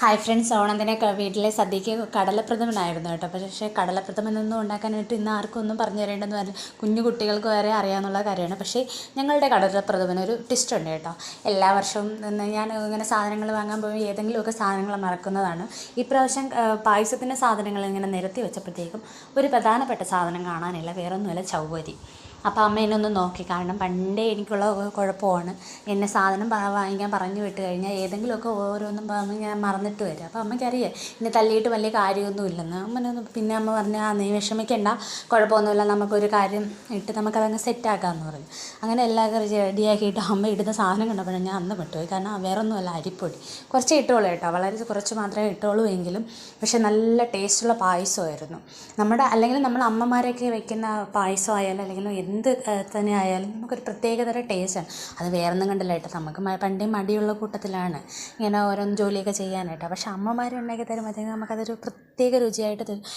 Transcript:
Hi friends ഓണത്തിനെ വീട്ടിലെ സദ്യക്ക് കടലപ്രഥമനായിരുന്നു കേട്ടോ. പക്ഷേ കടലപ്രഥമനൊന്നും ഉണ്ടാക്കാനായിട്ട് ഇന്ന് ആർക്കും ഒന്നും പറഞ്ഞു തരേണ്ടെന്ന് പറഞ്ഞു കുഞ്ഞു കുട്ടികൾക്ക് വരെ അറിയാമെന്നുള്ള കാര്യമാണ്. പക്ഷേ ഞങ്ങളുടെ കടലപ്രഥമന് ഒരു ട്വിസ്റ്റ് ഉണ്ട് കേട്ടോ. എല്ലാ വർഷവും ഞാൻ ഇങ്ങനെ സാധനങ്ങൾ വാങ്ങാൻ പോയി ഏതെങ്കിലുമൊക്കെ സാധനങ്ങൾ മറക്കുന്നതാണ്. ഇപ്രാവശ്യം പായസത്തിന്റെ സാധനങ്ങൾ ഇങ്ങനെ നിരത്തി വെച്ചപ്പോഴത്തേക്കും ഒരു പ്രധാനപ്പെട്ട സാധനം കാണാനില്ല. വേറൊന്നുമില്ല ചവ്വരി. അപ്പോൾ അമ്മ എന്നെ ഒന്ന് നോക്കി. കാരണം പണ്ടേ എനിക്കുള്ള കുഴപ്പമാണ്. എന്നെ സാധനം വാങ്ങിക്കാൻ പറഞ്ഞു വിട്ട് കഴിഞ്ഞാൽ ഏതെങ്കിലുമൊക്കെ ഓരോന്നും പറഞ്ഞ് ഞാൻ മറന്നിട്ട് വരും. അപ്പോൾ അമ്മയ്ക്കറിയാം എന്നെ തല്ലിയിട്ട് വലിയ കാര്യമൊന്നും ഇല്ലെന്ന്. അമ്മനൊന്ന് പിന്നെ അമ്മ പറഞ്ഞു ആ നീ വിഷമിക്കണ്ട. കുഴപ്പമൊന്നുമില്ല. നമുക്കൊരു കാര്യം ഇട്ട് നമുക്കതങ്ങ് സെറ്റാക്കാമെന്ന് പറഞ്ഞു. അങ്ങനെ എല്ലാം റെഡിയാക്കിയിട്ട് അമ്മ ഇടുന്ന സാധനം കണ്ടപ്പോഴാണ് ഞാൻ അന്ന് വിട്ടുപോയി കാരണം വേറെ ഒന്നുമല്ല അരിപ്പൊടി. കുറച്ച് ഇട്ടോളൂ കേട്ടോ. വളരെ കുറച്ച് മാത്രമേ ഇട്ടോളൂ എങ്കിലും പക്ഷെ നല്ല ടേസ്റ്റുള്ള പായസമായിരുന്നു. നമ്മുടെ അല്ലെങ്കിൽ നമ്മൾ അമ്മമാരൊക്കെ വെക്കുന്ന പായസമായാലും അല്ലെങ്കിൽ എന്ത് തന്നെ ആയാലും നമുക്കൊരു പ്രത്യേകതര ടേസ്റ്റാണ് അത് വേറൊന്നും ഒന്നും കേട്ടോ. നമുക്ക് പണ്ടേ മടിയുള്ള കൂട്ടത്തിലാണ് ഇങ്ങനെ ഓരോന്ന് ജോലിയൊക്കെ ചെയ്യാനായിട്ട്. പക്ഷേ അമ്മമാർ ഉണ്ടാക്കി തരുമ്പോഴത്തേക്കും നമുക്കതൊരു പ്രത്യേക രുചിയായിട്ട് തരും.